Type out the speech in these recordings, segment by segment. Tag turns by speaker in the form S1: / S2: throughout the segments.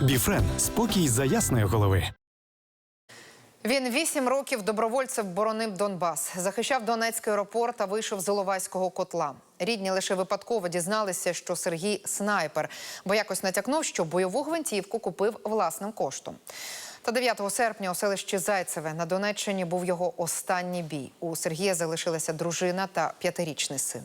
S1: Біфрен спокій за ясної голови.
S2: Він вісім років добровольцем боронив Донбас, захищав Донецький аеропорт та вийшов з Іловайського котла. Рідні лише випадково дізналися, що Сергій снайпер, бо якось натякнув, що бойову гвинтівку купив власним коштом. Та 9 серпня у селищі Зайцеве на Донеччині був його останній бій. У Сергія залишилася дружина та п'ятирічний син.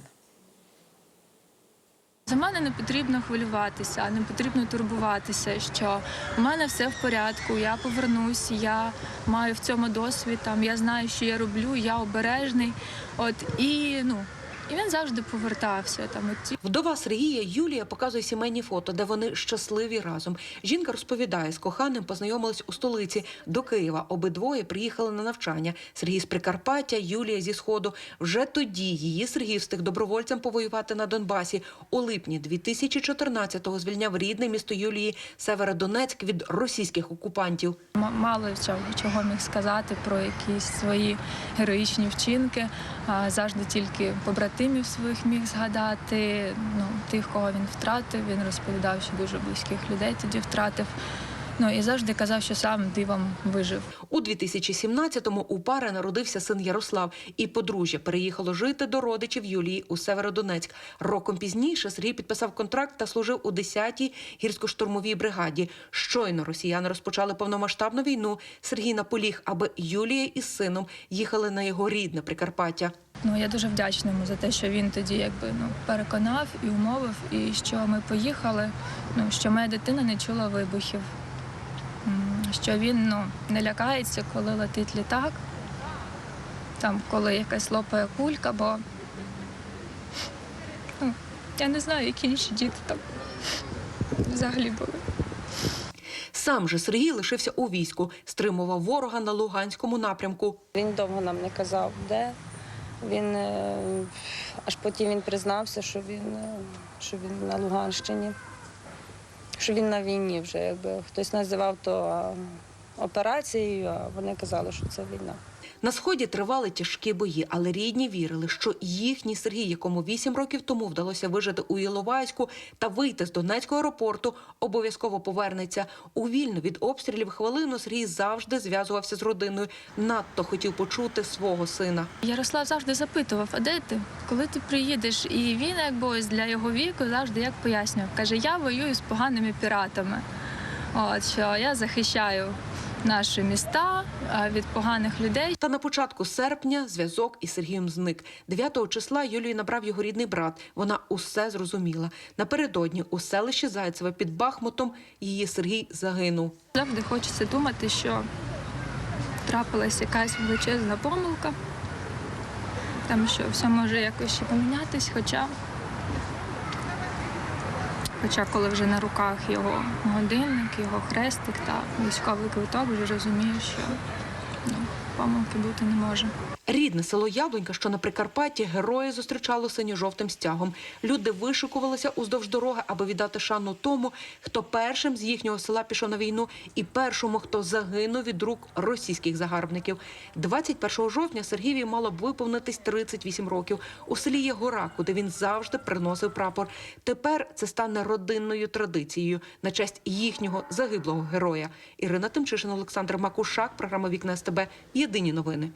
S3: За мене не потрібно хвилюватися, не потрібно турбуватися, що у мене все в порядку, я повернусь, я маю в цьому досвід, там, я знаю, що я роблю, я обережний. От, і, ну, і він завжди повертався. Там, от
S4: Вдова Сергія Юлія показує сімейні фото, де вони щасливі разом. Жінка розповідає, з коханим познайомились у столиці до Києва. Обидвоє приїхали на навчання. Сергій з Прикарпаття, Юлія зі сходу. Вже тоді її Сергій встиг добровольцем повоювати на Донбасі. У липні 2014-го звільняв рідне місто Юлії Северодонецьк від російських окупантів.
S3: м- мало чого, чого міг сказати про якісь свої героїчні вчинки. А, Завжди тільки побратимів своїх міг згадати. Ну, тих, кого він втратив. Він розповідав, що дуже близьких людей тоді втратив. Ну і завжди казав, що сам дивом вижив.
S4: У 2017-му у пари народився син Ярослав, і подружжя переїхало жити до родичів Юлії у Северодонецьк. Роком пізніше Сергій підписав контракт та служив у 10-й гірсько-штурмовій бригаді. Щойно росіяни розпочали повномасштабну війну. Сергій наполіг, аби Юлія із сином їхали на його рідне Прикарпаття.
S3: Ну я дуже вдячна йому за те, що він тоді якби ну переконав і умовив, і що ми поїхали. Ну що моя дитина не чула вибухів. Що він ну не лякається, коли летить літак, там коли якась лопає кулька, бо ну, я не знаю, які інші діти там взагалі були.
S4: Сам же Сергій лишився у війську, стримував ворога на Луганському напрямку.
S5: Він довго нам не казав, де. Він е, аж потім він признався, що він, е, що він на Луганщині, що він на війні вже. Якби хтось називав то операцією, а вони казали, що це війна.
S4: На сході тривали тяжкі бої, але рідні вірили, що їхній Сергій, якому вісім років тому вдалося вижити у Іловайську та вийти з Донецького аеропорту, обов'язково повернеться. У вільну від обстрілів хвилину Сергій завжди зв'язувався з родиною. Надто хотів почути свого сина.
S3: Ярослав завжди запитував, а де ти? Коли ти приїдеш? І він, якби ось для його віку, завжди як пояснював. Каже, я воюю з поганими піратами. От що я захищаю наші міста від поганих людей.
S4: Та на початку серпня зв'язок із Сергієм зник. 9 числа Юлію набрав його рідний брат. Вона усе зрозуміла. Напередодні у селищі Зайцеве під Бахмутом її Сергій загинув.
S3: Завжди хочеться думати, що трапилась якась величезна помилка, там що все може якось ще помінятись, хоча. Хоча коли вже на руках його годинник, його хрестик та військовий квиток, вже розумію, що ну, помилки бути не може.
S4: Рідне село Яблунька, що на Прикарпатті, герої зустрічало синьо-жовтим стягом. Люди вишикувалися уздовж дороги, аби віддати шану тому, хто першим з їхнього села пішов на війну, і першому, хто загинув від рук російських загарбників. 21 жовтня Сергієві мало б виповнитись 38 років. У селі є гора, куди він завжди приносив прапор. Тепер це стане родинною традицією на честь їхнього загиблого героя. Ірина Тимчишин, Олександр Макушак, програма Вікна СТБ. Єдині новини.